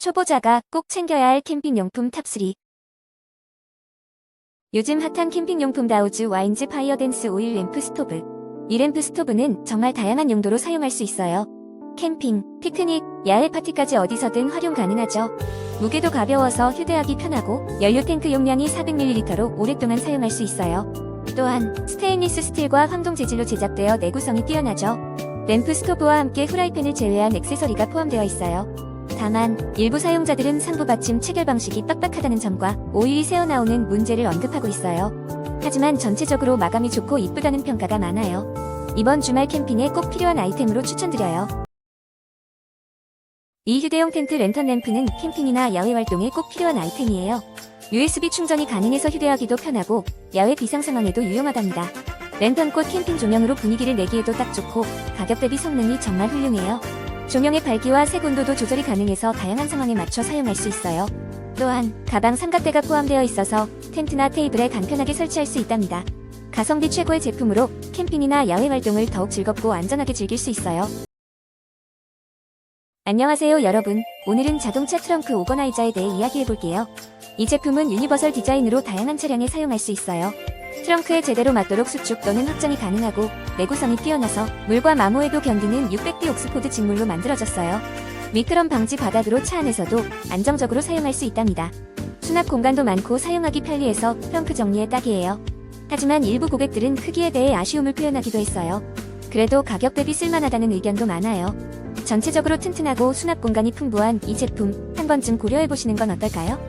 초보자가 꼭 챙겨야 할 캠핑용품 탑3 요즘 핫한 캠핑용품 다우즈 와인즈 파이어댄스 오일 램프 스토브 이 램프 스토브는 정말 다양한 용도로 사용할 수 있어요. 캠핑, 피크닉, 야외 파티까지 어디서든 활용 가능하죠. 무게도 가벼워서 휴대하기 편하고 연료 탱크 용량이 400ml로 오랫동안 사용할 수 있어요. 또한 스테인리스 스틸과 황동 재질로 제작되어 내구성이 뛰어나죠. 램프 스토브와 함께 후라이팬을 제외한 액세서리가 포함되어 있어요. 다만 일부 사용자들은 상부 받침 체결 방식이 빡빡하다는 점과 오일이 새어나오는 문제를 언급하고 있어요. 하지만 전체적으로 마감이 좋고 이쁘다는 평가가 많아요. 이번 주말 캠핑에 꼭 필요한 아이템으로 추천드려요. 이 휴대용 텐트 랜턴 램프는 캠핑이나 야외 활동에 꼭 필요한 아이템이에요. USB 충전이 가능해서 휴대하기도 편하고 야외 비상 상황에도 유용하답니다. 랜턴꽃 캠핑 조명으로 분위기를 내기에도 딱 좋고 가격 대비 성능이 정말 훌륭해요. 조명의 밝기와 색 온도도 조절이 가능해서 다양한 상황에 맞춰 사용할 수 있어요. 또한 가방 삼각대가 포함되어 있어서 텐트나 테이블에 간편하게 설치할 수 있답니다. 가성비 최고의 제품으로 캠핑이나 야외 활동을 더욱 즐겁고 안전하게 즐길 수 있어요. 안녕하세요 여러분. 오늘은 자동차 트렁크 오거나이저에 대해 이야기해볼게요. 이 제품은 유니버설 디자인으로 다양한 차량에 사용할 수 있어요. 트렁크에 제대로 맞도록 수축 또는 확장이 가능하고 내구성이 뛰어나서 물과 마모에도 견디는 600D 옥스포드 직물로 만들어졌어요. 미끄럼 방지 바닥으로 차 안에서도 안정적으로 사용할 수 있답니다. 수납 공간도 많고 사용하기 편리해서 트렁크 정리에 딱이에요. 하지만 일부 고객들은 크기에 대해 아쉬움을 표현하기도 했어요. 그래도 가격 대비 쓸만하다는 의견도 많아요. 전체적으로 튼튼하고 수납 공간이 풍부한 이 제품 한 번쯤 고려해보시는 건 어떨까요?